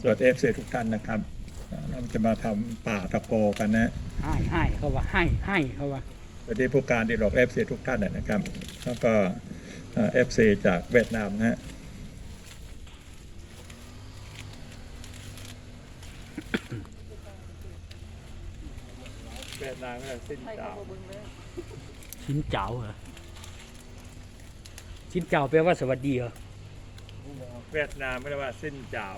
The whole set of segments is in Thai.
สวัสดีเอฟซีทุกท่านนะครับอ่าเราจะมาทำป่าตะโกกันนะให้ให้เขาว่าให้ให้เขาว่าสวัสดีผู้การดีหลอกเอฟซีทุกท่านนะครับ แล้วก็เอฟซีจากเวียดนามนะฮะเวียดนามก็สิ้นเจ้าชิ้นเจ้าเหรอชิ้นเจ้าแปลว่าสวัสดีเหรอ เวียดนามไม่ได้ว่าสิ้นเจ้า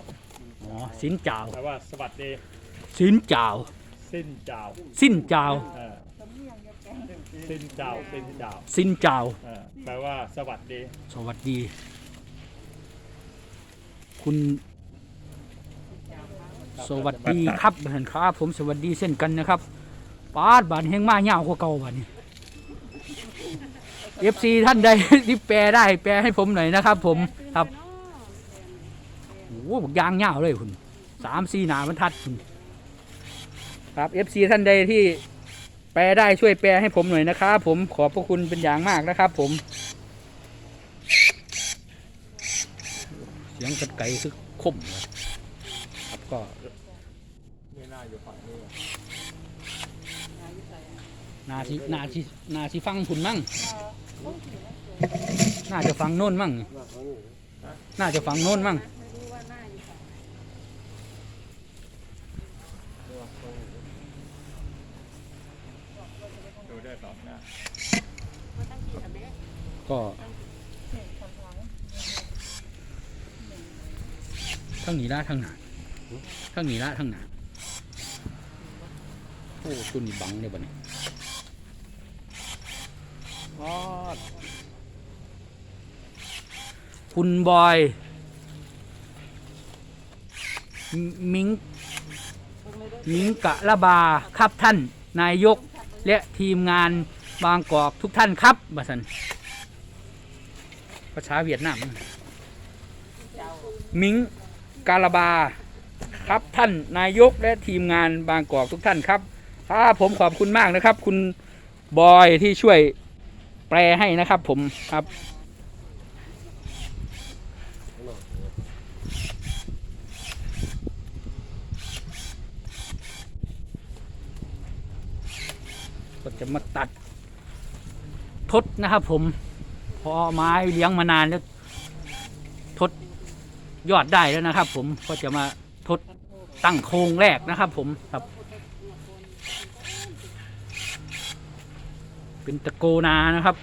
อ๋อสินเจ้าแปลว่าสวัสดีสินเจ้าสิ้นเจ้าสิ้นเจ้าเออสิ้นเจ้าสิ้นเจ้าสินเจ้าเออแปลว่าสวัสดีสวัสดี คุณสวัสดีครับเห็นครับ ผมสวัสดีเช่นกันนะครับปาดบานแห้งมาเงาวกว่าเก่าบานนี้เอฟซีท่านใดที่แปลได้แปลให้ผมหน่อยนะครับ ผมครับโอ้โห บอกยางเงาวเลยคุณสามสี่หนาบรรทัดคุณครับเอฟซีท่านใดที่แปลได้ช่วยแปลให้ผมหน่อยนะครับผมขอบพระคุณเป็นอย่างมากนะครับ ผม เสียงกระไก่คือคมครับก็ไม่น่าอยู่ฝั่งนี้นาสินาสินาสิฟังผุนมั่งน่าจะฟังโน่นมั่ง น่าจะฟังโน่นมั่ง หน้าอยู่ค่ะดูได้สองหน้าก็ทั้งหนีละทั้งหนาทั้งหนีละทั้งหนาโอ้ตัวนี้บังเลยบ่เนี่ยคุณบอย มิงมิงกะละบาครับท่านนายกและทีมงานบางกอกทุกท่านครับบัสันภาษาเวียดนามมิงกาลาบา ครับท่านนายกและทีมงานบางกอกทุกท่านครับครับผมขอบคุณมากนะครับ คุณบอยที่ช่วยแปลให้นะครับ ผมครับ ก็ จะมาตัดทดนะครับผมพอไม้เลี้ยงมานานแล้ว ทดยอดได้แล้วนะครับ ผมก็จะมาทดตั้งโครงแรกนะครับ ผมครับ เป็นตะโกนานะครับ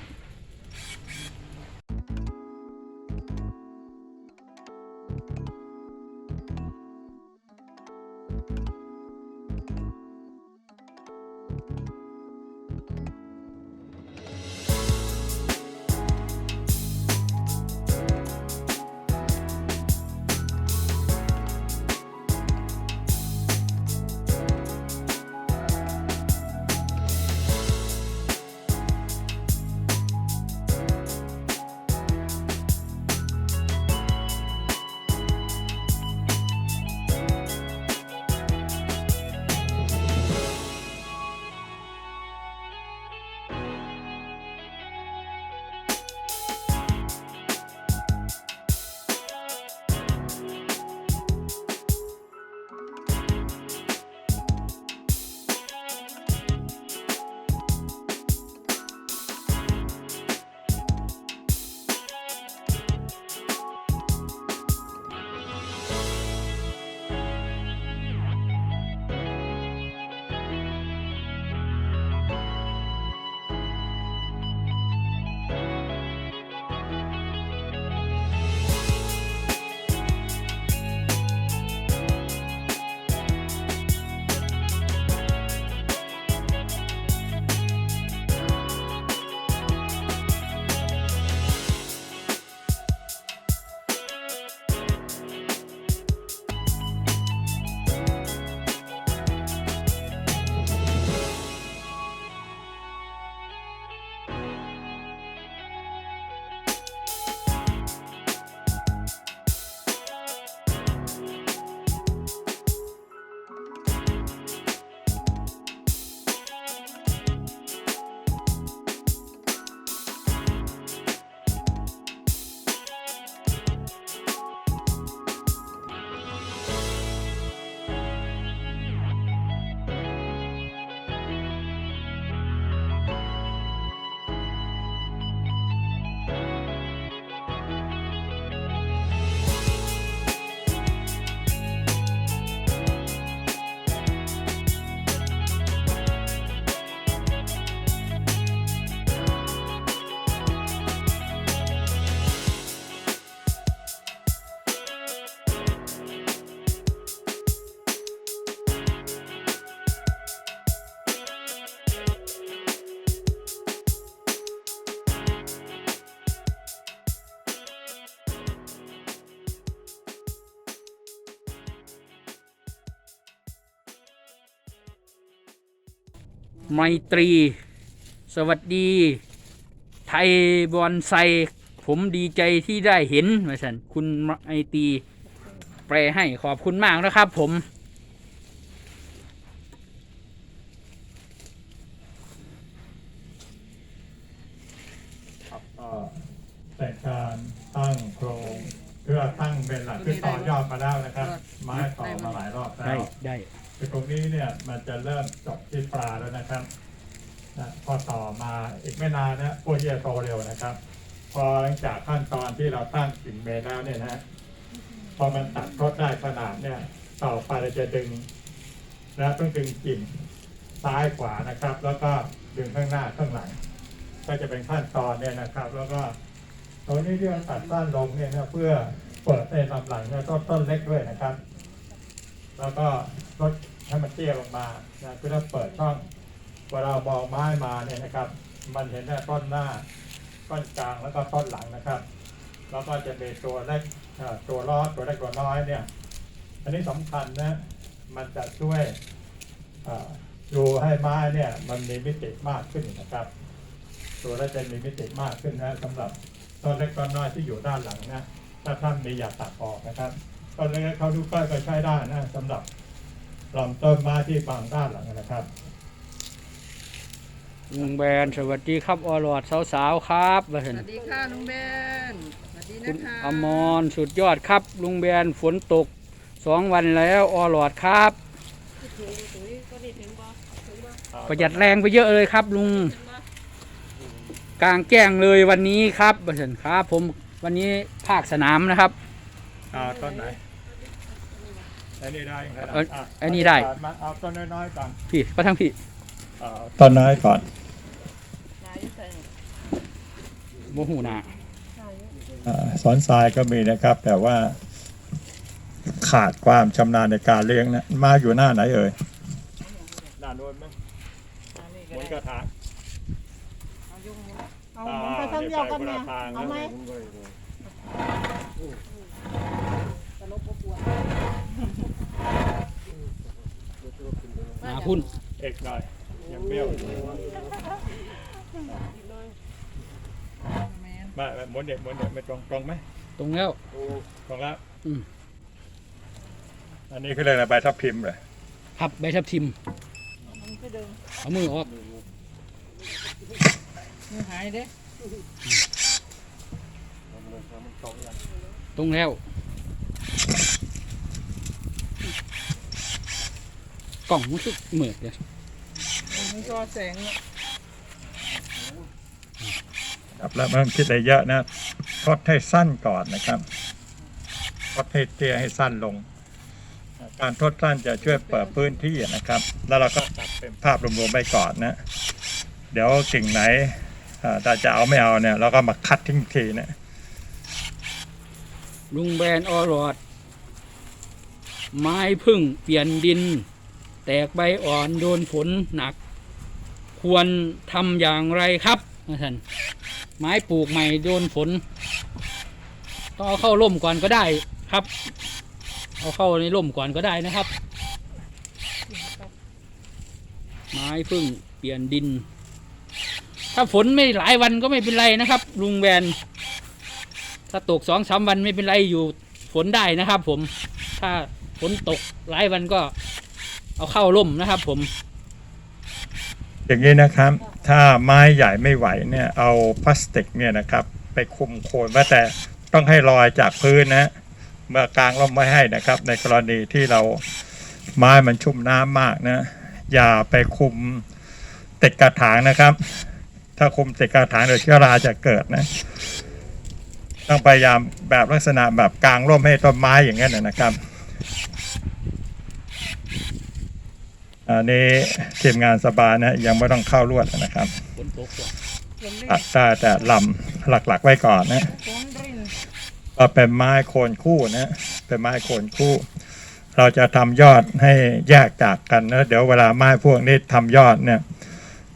ไมตรี สวัสดี ไทยบอนไซ ผมดีใจที่ได้เห็นมาสันคุณไมตรีแปลให้ขอบคุณมากนะครับผมครับก็แต่การตั้งโครงเพื่อตั้งเป็นหลักคือต่อยอดมาแล้วนะครับไม้ต่อมาหลายรอบแล้ได้วได้คือตรงนี้เนี่ยมันจะเริ่ม เร็วนะครับ พอหลังจากขั้นตอนที่เราตั้งกิ่งเมแล้วเนี่ยนะพอมันตัดทดได้ขนาดเนี่ยต่อไปเราจะดึงนะต้องดึงกิ่งซ้ายขวานะครับ แล้วก็ดึงข้างหน้าข้างหลัง ก็จะเป็นขั้นตอนเนี่ยนะครับ แล้วก็ตรงนี้ที่เราตัดสั้นลงเนี่ยนะเพื่อเปิดในลำหลังเนี่ยต้นต้นเล็กด้วยนะครับ แล้วก็ลดให้มันเตี้ยลงมานะคือถ้าเปิดช่องเวลาเรามองไม้มาเนี่ยนะครับ มันเห็นได้ต้นหน้า ต้นกลางแล้วก็ต้นหลังนะครับ แล้วก็จะมีตัวเล็กตัวล้อตัวเล็กตัวน้อยเนี่ยอันนี้สำคัญนะมันจะช่วยดูให้ไม้เนี่ยมันมีมิติมากขึ้นนะครับ ตัวแล้วจะมีมิติมากขึ้นนะสำหรับต้นเล็กต้นน้อยที่อยู่ด้านหลังนะถ้าท่านมีอยากตัดออกนะครับต้นเล็กเขาดูก้อยก็ใช้ได้นะสำหรับลำต้นไม้ที่บางด้านหลังนะครับ ลุงแบนสวัสดีครับออรอดสาวๆครับว่าสซั่นวัสดีค่ะลุงเบนสวัสดีคุนะณคะอมรสุดยอดครับ ลุงแบนฝนตกสองวันแล้วออรอดครับประหยัดแรงไปเยอะเลยครับ ลุงกลางแจ้งเลยวันนี้ครับว่าซั่นครับผมวันนี้ภาคสนามนะครับอ่าต้นไหนอันนี้ได้ยังไงเอ้ยอันนี้ได้มาเอาต้นน้อยๆก่อนพี่ก็ทั้งพี่ต้นน้อยก่อน โมหูนาสอนทรายก็มีนะครับ แต่ว่าขาดความชำนาญในการเลี้ยงนะมาอยู่หน้าไหนเอ่ยหน้าโน้นไหมหมุนกระถางเอาหมุนไปทางเดียวกันเนี่ยเอาไหมหนาพุ่น เอกหน่อยยังเบี้ยวไม่ไม่หมุนเด็กหมุนเด็กไม่ตรงตรงไหมตรงแล้ว ตรงแล้วอืม อันนี้คือเรื่องอะไรใบทับพิมพ์เลยพับใบทับทิมเอามือออกมือหายเด้ตรงแล้วกล่องมันคือเหมือดเลยมันก็แสงเนี่ย ครับแล้วไม่ต้องคิดอะไรเยอะนะทดให้สั้นก่อนนะครับทดให้เตี้ยให้สั้นลง การทดสั้นจะช่วยเปิดพื้นที่นะครับ แล้วเราก็ตัดเป็นภาพรวมๆไปก่อนนะ เดี๋ยวกิ่งไหนอาถ้าจะเอาไม่เอาเนี่ย เราก็มาคัดทิ้งทีนะลุงแบนออรอด ไม้พึ่งเปลี่ยนดิน แตกใบอ่อนโดนฝนหนัก ควรทำอย่างไรครับท่าน ไม้ปลูกใหม่โดนฝนต้องเอาเข้าร่มก่อนก็ได้ครับ เอาเข้าในร่มก่อนก็ได้นะครับ ไม้พึ่งเปลี่ยนดิน ถ้าฝนไม่หลายวันก็ไม่เป็นไรนะครับ ลุงแบนถ้าตกสองสามวันไม่เป็นไรอยู่ฝนได้นะครับ ผม ถ้าฝนตกหลายวันก็เอาเข้าร่มนะครับ ผม อย่างนี้นะครับ ถ้าไม้ใหญ่ไม่ไหวเนี่ยเอาพลาสติกเนี่ยนะครับ ไปคุมโคนไว้แต่ต้องให้ลอยจากพื้นนะเมื่อกลางร่มไม่ให้นะครับ ในกรณีที่เราไม้มันชุ่มน้ำมากนะอย่าไปคุมติดกระถางนะครับ ถ้าคุมติดกระถางเดี๋ยวเชื้อราจะเกิดนะ ต้องพยายามแบบลักษณะแบบกลางร่มให้ต้นไม้อย่างนั้นนะครับ อันนี้ทีมงานสบายนะยังไม่ต้องเข้าลวดนะครับฝนตกก่อนฝนรินตัดได้แต่ลำหลักๆไว้ก่อนนะฝนรินก็เป็นไม้โคนคู่นะเป็นไม้โคนคู่ เราจะทำยอดให้แยกจากกันนะเดี๋ยวเวลาไม้พวกนี้ทำยอดเนี่ย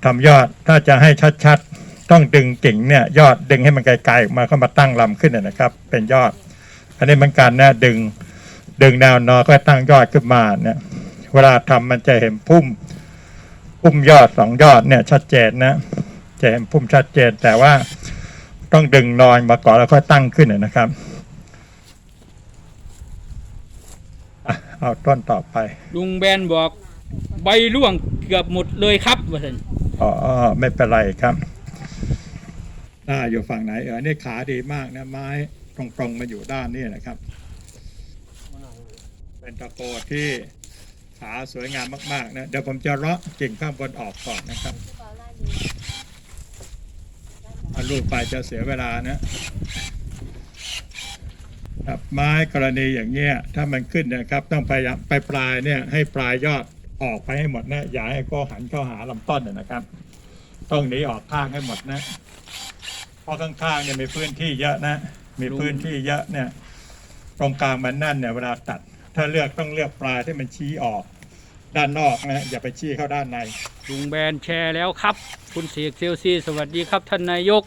ทำยอดถ้าจะให้ชัดๆ ต้องดึงกิ่งเนี่ยยอดดึงให้มันไกลๆออกมาเข้ามาตั้งลำขึ้นนะนะครับ เป็นยอด อันนี้เหมือนกันนะดึงดึงแนวนอนก็ตั้งยอดขึ้นมาเนี่ย เวลาทำมันจะเห็นพุ่มพุ่มยอดสองยอดเนี่ย ชัดเจนนะ จะเห็นพุ่มชัดเจน แต่ว่าต้องดึงนอนมาก่อนแล้วค่อยตั้งขึ้นนะครับอะเอาต้นต่อไป ลุงแบนบอกใบร่วงเกือบหมดเลยครับว่าซั่นอ๋อไม่เป็นไรครับอ่าอยู่ฝั่งไหนเออนี่ขาดีมากนะ ไม้ตรงๆมาอยู่ด้านนี้นะครับ เป็นตะโกที่ ขาสวยงามมากๆนะเดี๋ยวผมจะเลาะกิ่งข้างบนออกก่อนนะครับเอาลูกไปจะเสียเวลานะครับไม้กรณีอย่างเงี้ยถ้ามันขึ้นนะครับ ต้องพยายามไปปลายเนี่ยให้ปลายยอดออกไปให้หมดนะอย่าให้ก็หันเข้าหาลำต้นนะนะครับ ต้องหนีออกข้างให้หมดนะเพราะข้างๆเนี่ยมีพื้นที่เยอะนะ มีพื้นที่เยอะเนี่ยตรงกลางมันนั่นเนี่ยเวลาตัด ถ้าเลือกต้องเลือกปลายที่มันชี้ออก ด้านนอกนะอย่าไปชี้เข้าด้านใน ลุงแบนแชร์แล้วครับ คุณเสกเซลซีสวัสดีครับท่านนายก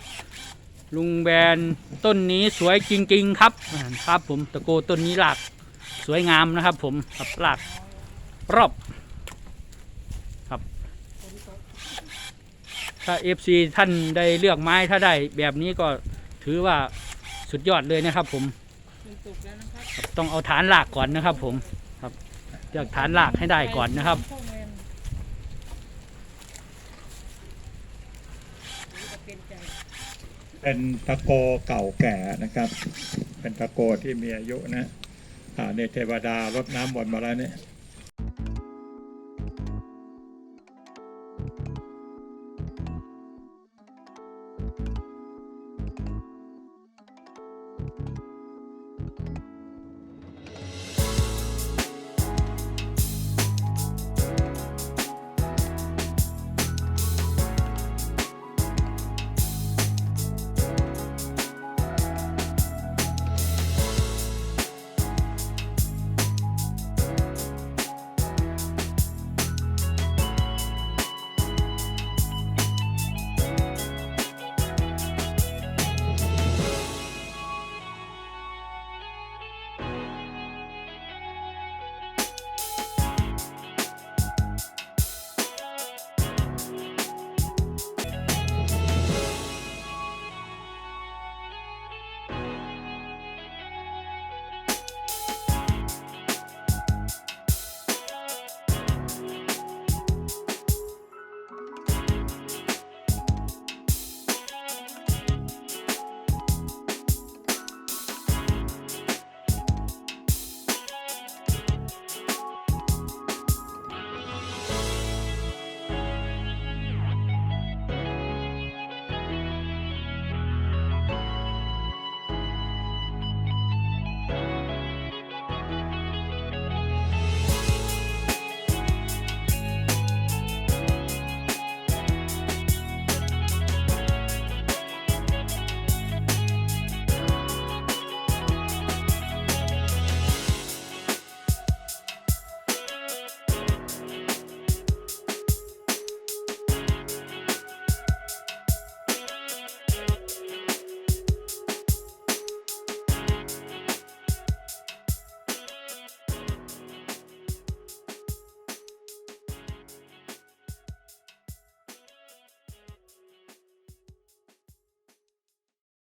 ลุงแบนต้นนี้สวยจริง ๆ ครับอ่าครับผมตะโกต้นนี้หลากสวยงามนะครับ ผมครับหลากรอบครับถ้า FC ท่านได้เลือกไม้ถ้าได้แบบนี้ก็ถือว่าสุดยอดเลยนะครับผม สุกแล้วนะครับครับต้องเอาฐานหลากก่อนนะครับ ผมครับเลือกฐานหลากให้ได้ก่อนนะครับพวกแมนเป็นใจเป็นตะโกเก่าแก่นะครับ เป็นตะโกที่มีอายุนะอ่าในเทวดารดน้ำมนต์มาแล้วเนี่ย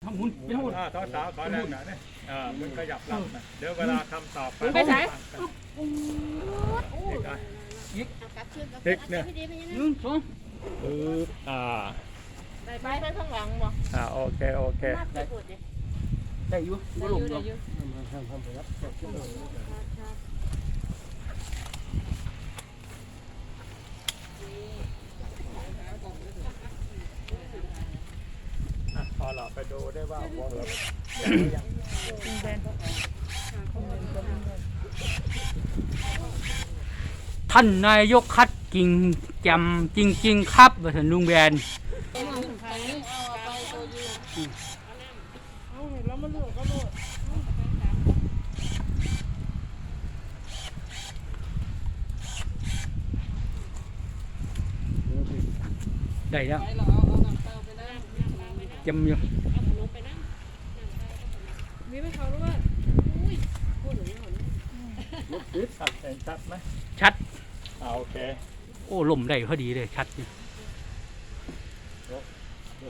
ทำหุ่นไปทำหุ่นอ่าตอนสาวขอแรงหน่อยนะอ่ามันขยับลำนะเดี๋ยวเวลาทำต่อไปไปไหนอีกอะพริกเนี่ยหนึ่งสองปึ๊บอ่าได้ไปไปข้างหลังบ่อ่าโอเคโอเคได้อยู่บ่หลุมหรอก อะพอเราไปดูได้ว่าวัวเราท่านนายกคัดกิ่งแจมจริง ๆ ครับว่าท่านลุงแบนเอาแล้วมาลูกก็ลูกได้แล้ว จำอยู่มีไหมเขาหรือว่าชัดเห็นชัดไหมชัด อ่าโอเคโอ้ลมได้พอดีเลยชัดเนี่ย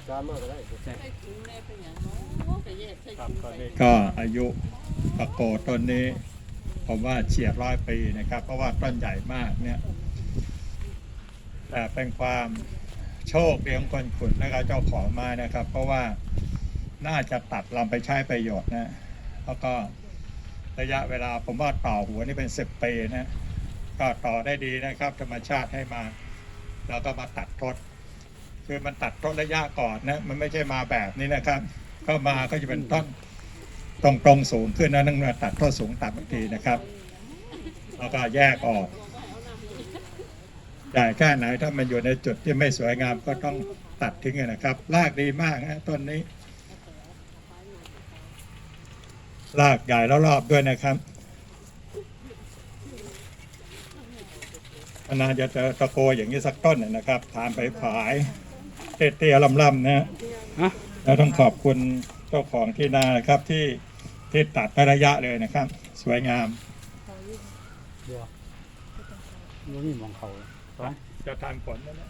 ครับตอนนี้ก็อายุตะโกต้นนี้ผมว่าเฉียดร้อยปีนะครับ เพราะว่าต้นใหญ่มากเนี่ยแต่เป็นความ โชคดีของคนขุดและก็เจ้าของม้นะครับ เพราะว่าน่าจะตัดลำไปใช้ประโยชน์นะ แล้วก็ระยะเวลาผมว่าต่อหัวนี่เป็นสิบปีนะก็ต่อได้ดีนะครับ ธรรมชาติให้มา แล้วก็มาตัดทดคือมันตัดต้นระยะก่อนนะมันไม่ใช่มาแบบนี้นะครับ ก็มาก็จะเป็นต้นตรงตรงสูงขึ้นนะนั่งมาตัดต้นสูงตัดบางทีนะครับ แล้วก็แยกออก ใหญ่แค่ไหนถ้ามันอยู่ในจุดที่ไม่สวยงามก็ต้องตัดทิ้งนะครับรากดีมากนะต้นนี้รากใหญ่แล้วรอบด้วยนะครับนานๆจะเจอตะโกอย่างนี้สักต้นหนึ่งนะครับทานไปขายเตี้ยๆลำๆนะฮะแล้วต้องขอบคุณเจ้าของที่นานะครับที่ที่ตัดในระยะเลยนะครับ สวยงามบัวบัวมีมองเขาไป จะทานผลนะ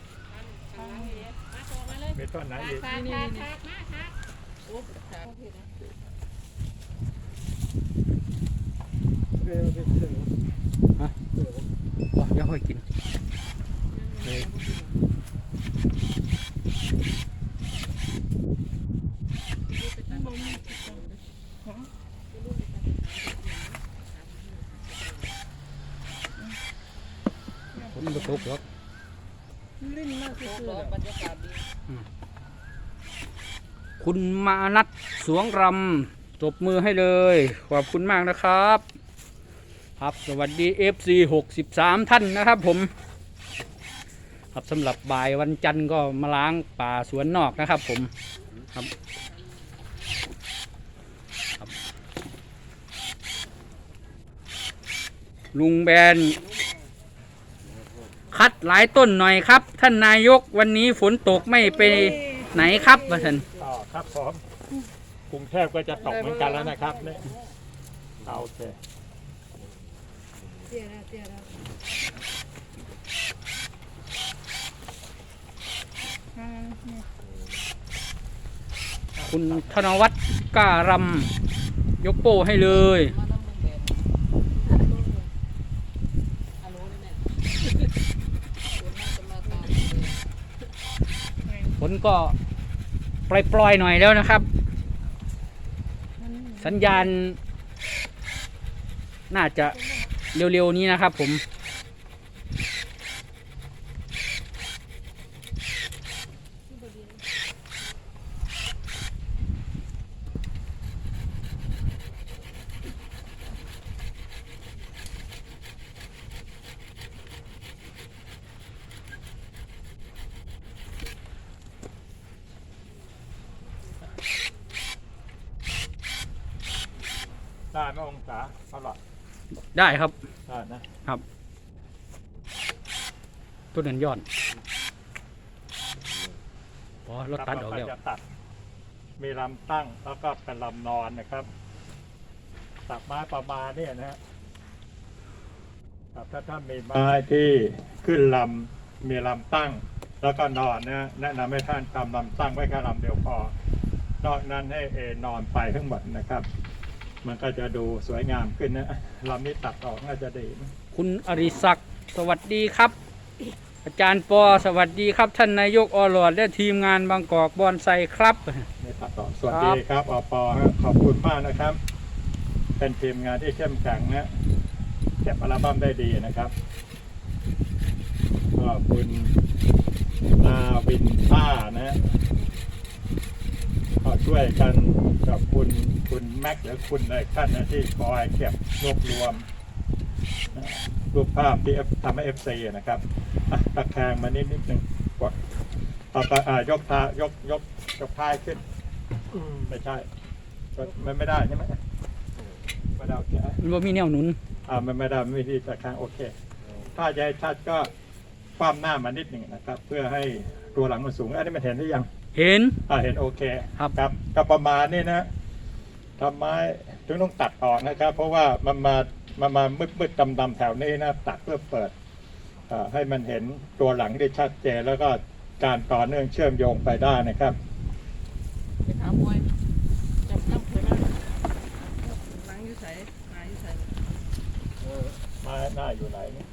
มีต้นไหนอีกนี่นี่นี่บัวเดี๋ยวค่อยกิน ผมบ่ ตกหรอกลิ้นมากคือๆคุณมานัดสวงรำตบมือให้เลย ขอบคุณมากนะครับ ครับสวัสดี FC 63 ท่านนะครับผม ครับสำหรับบ่ายวันจันทร์ก็มาล้างป่าสวนนอกนะครับผมครับลุงแบน คัดหลายต้นหน่อยครับ ท่านนายกวันนี้ฝนตกไม่ไปไหนครับว่าท่านอ๋อครับผมกรุงเทพก็จะตกเหมือนกันแล้วนะครับเนี่ยเอาโอเคเตี้ยแล้วเตี้ยแล้วอ่าเนี่ยคุณธนวัฒน์กล้ารำยกโป้ให้เลย นก็ปล่อยๆหน่อยแล้วนะครับ สัญญาณ น่าจะเร็วๆนี้นะครับผม ได้ไหมองศาเท่าไหร่ได้ครับได้นะ ต้นนั้นย้อนพอรถตัดออกคแล้รัวบเราจะตัด มีลำตั้งแล้วก็เป็นลำนอนนะครับ ตัดไม้ประมาณเนี่ยนะฮะครับถ้าท่านมีไม้ที่ขึ้นลำมีลำตั้ง แล้วก็นอนนะแนะนำให้ท่านทำลำตั้งไว้แค่ลำเดียวพอ นอกนั้นให้เอนอนไปทั้งหมดนะครับ มันก็จะดูสวยงามขึ้นนะลำนี้ตัดออกน่าจะดีนะคุณอริศักดิ์สวัสดีครับ อาจารย์ปอสวัสดีครับ ท่านนายกอรอดและทีมงานบางกอกบอนไซครับไม่ตัดต่อสวัสดีครับอปฮะขอบคุณมากนะครับ เป็นทีมงานที่เข้มแข็งนะเก็บอัลบั้มได้ดีนะครับขอบคุณนาวินท่านะก็ ช่วยกันกับคุณคุณแม็กหรือคุณอะไรท่านนะที่คอยเก็บรวบรวมนะรูปภาพที่ F ทำให้เอฟซีนะครับอะตะแคงมานิดนิดหนึ่งกดต่อไปอ่ายกท้ายกยกยกท้ายขึ้นไม่ใช่ก็มันไม่ได้ใช่ไหมไม่ได้โอเคมันบ่มีแนวหนุนอ่ามันไม่ได้ไม่ที่ตะแคงโอเค ถ้าจะให้ชัดก็คว่ำหน้ามานิดหนึ่งนะครับ เพื่อให้ตัวหลังมันสูงอันนี้มันเห็นหรือยัง เห็น อ่าเห็นโอเคครับ ครับก็ประมาณนี้นะทำไมถึงต้องตัดออกนะครับ เพราะว่ามันมามันมามืดมืดดำดำๆแถวนี้นะตัดเพื่อเปิดเอ่อให้มันเห็นตัวหลังได้ชัดเจนแล้วก็การต่อเนื่องเชื่อมโยงไปได้นะครับ ไปถามมวยจับน้ำเคยมาหลังอยู่ใส่หาอยู่ใส่มาหน้าอยู่ไหนเนี่ย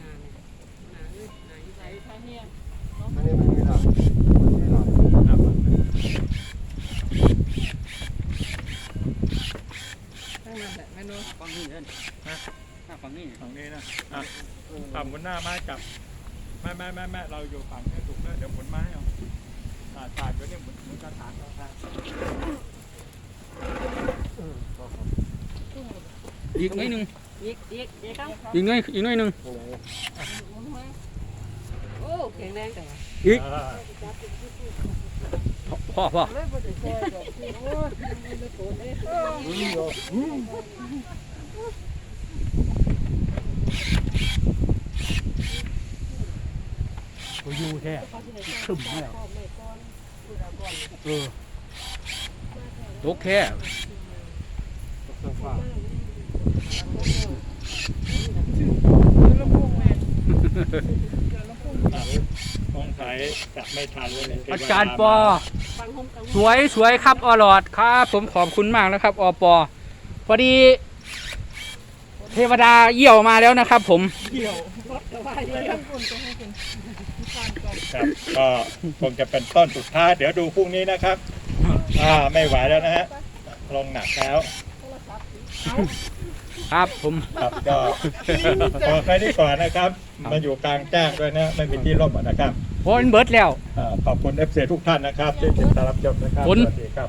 นานเนี่ยนานอยู่นานอยู่ใส่ท่าเฮีย อันนี้มันมีหลักมีหลัก หน้าฝั่งนี้ ตั้ง นานแต่ไม่รู้ฝั่งนี้เด้อฝั่งนี้ฝั่งนี้นะอะฝั่งหมุนหน้ามาจับไม่ไม่ไม่ไม่เราอยู่ฝั่งนี้ถูกแล้วเดี๋ยวหมุนมาให้เอาอ่าตาดอยู่นี่หมุนหมุนกระถางกระถางอีกหน่อยหนึงอีกอีกอีกครับอีกหน่อยอีกหน่อยหนึงโอ้แข็งแรงแต่ว่าอีก อ่า พ่อพ่อเลยบ่ได้ซอยดอกโอ้ยมันไม่โตเลยตัวยูแท้ขึ้นมาแล้วเออตกแท้ลำโพงแม่นสงสัยจะไม่ทันเลยเนี่ยอาจารย์ปอฟังหมกัง สวยสวยครับอลอดครับผมขอบคุณมากนะครับอปอพอดี เทวดาเยี่ยวมาแล้วนะครับ ผมแต่ว่าอยู่ข้างบนจะให้เป็นฟังก่อนครับก็คงจะเป็นต้นสุดท้าย เดี๋ยวดูพรุ่งนี้นะครับ อ่าไม่ไหวแล้วนะฮะลงหนักแล้ว ครับผมครับก็ขอใครที่ก่อนนะครับ มาอยู่กลางแจ้งด้วยนะไม่มีที่ร่มอะนะครับโอ้ยเบิร์ดแล้ว อ่าขอบคุณเอฟซีทุกท่านนะครับที่ติดตามรับชมนะครับฝนสวัสดีครับ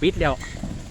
ปิดแล้วค